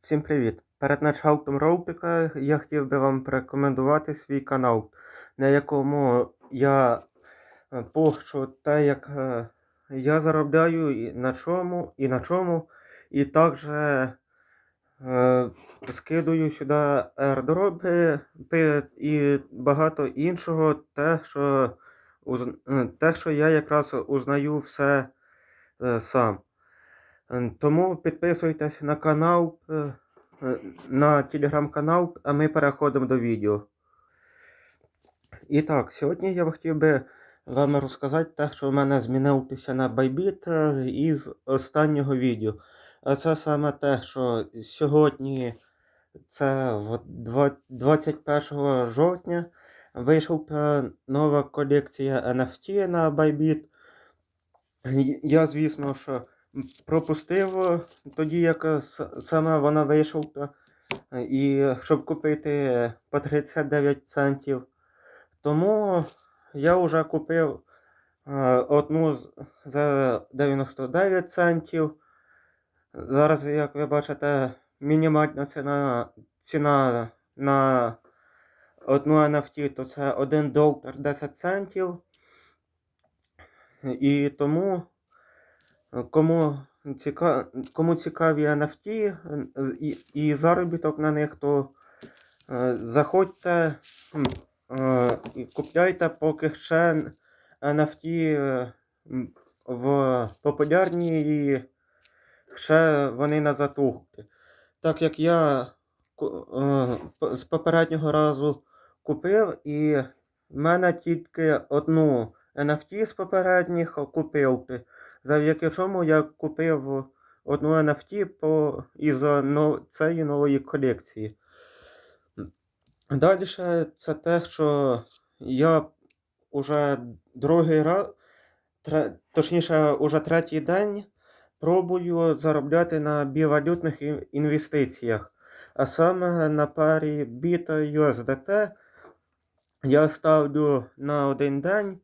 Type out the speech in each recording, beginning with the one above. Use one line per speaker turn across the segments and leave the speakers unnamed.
Всім привіт! Перед началом ролика я хотів би вам порекомендувати свій канал, на якому я е, пощу те, як е, я заробляю і на чому, і на чому, і також е, скидую сюди airdropи і багато іншого, те, що, е, те, що я якраз узнаю все сам. Е, Тому підписуйтесь на канал, е, е, на телеграм-канал, а ми переходимо до відео. І так, сьогодні я б хотів би вам розказати те, що в мене змінилося на Bybit е, із останнього відео. А це саме те, що сьогодні, це 21 жовтня, вийшла нова колекція NFT на. Й- Я, звісно, що пропустив тоді, як е, саме вона вийшла, е, і щоб купити по 39 центів. Тому я вже купив е, одну за 99 центів. Зараз, як ви бачите, мінімальна ціна, ціна на одну NFT, то це 1 долар 10 центів. І тому Е, Кому, ціка... Кому цікаві NFT і, і заробіток на них, то е, заходьте е, і купляйте, поки ще NFT е, в популярні і ще вони на затухки. Так як я з попереднього разу купив, і в мене тільки одну NFT з попередніх купив. Завдяки чому я купив одну NFT по, із но, цієї нової колекції. Далі це те, що я уже другий раз, тре, точніше, уже третій день пробую заробляти на бівалютних інвестиціях. А саме на парі BIT USDT я ставлю на один день.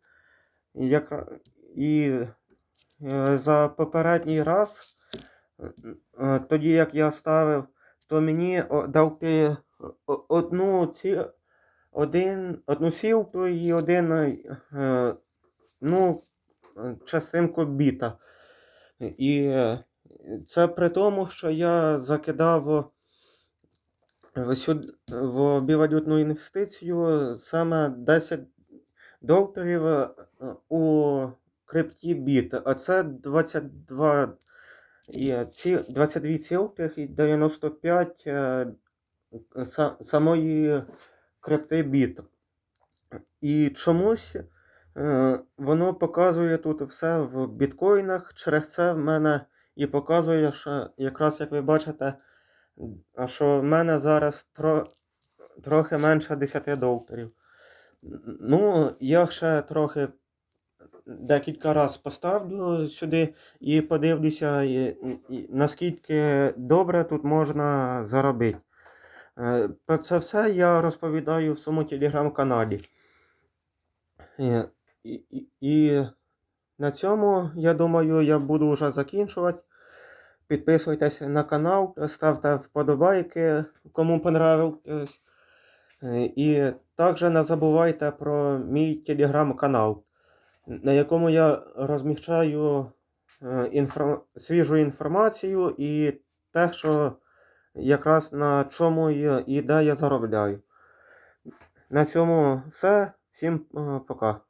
Як, і Е, За попередній раз, е, тоді як я ставив, то мені дали одну ці, один, одну сілку і один, е, ну, е, частинку біта. І е, це при тому, що я закидав в, в бівалютну інвестицію саме 10 доларів е, у крипті біт, а це 22 і ці 22 цілких і 95 е, самої крипти біт. І чомусь е, воно показує тут все в біткоїнах. Через це в мене і показує, що якраз як ви бачите, що в мене зараз тро, трохи менше 10 доларів. Ну, я ще трохи декілька разів поставлю сюди і подивлюся, наскільки добре тут можна заробити. Е, Про це все я розповідаю в своєму телеграм-каналі. І, і, і, і на цьому, я думаю, я буду вже закінчувати. Підписуйтесь на канал, ставте вподобайки, кому понравилось. Е, І також не забувайте про мій телеграм-канал, на якому я розміщаю е, інформ... свіжу інформацію і те, що якраз на чому я, і де я заробляю. На цьому все. Всім е, пока.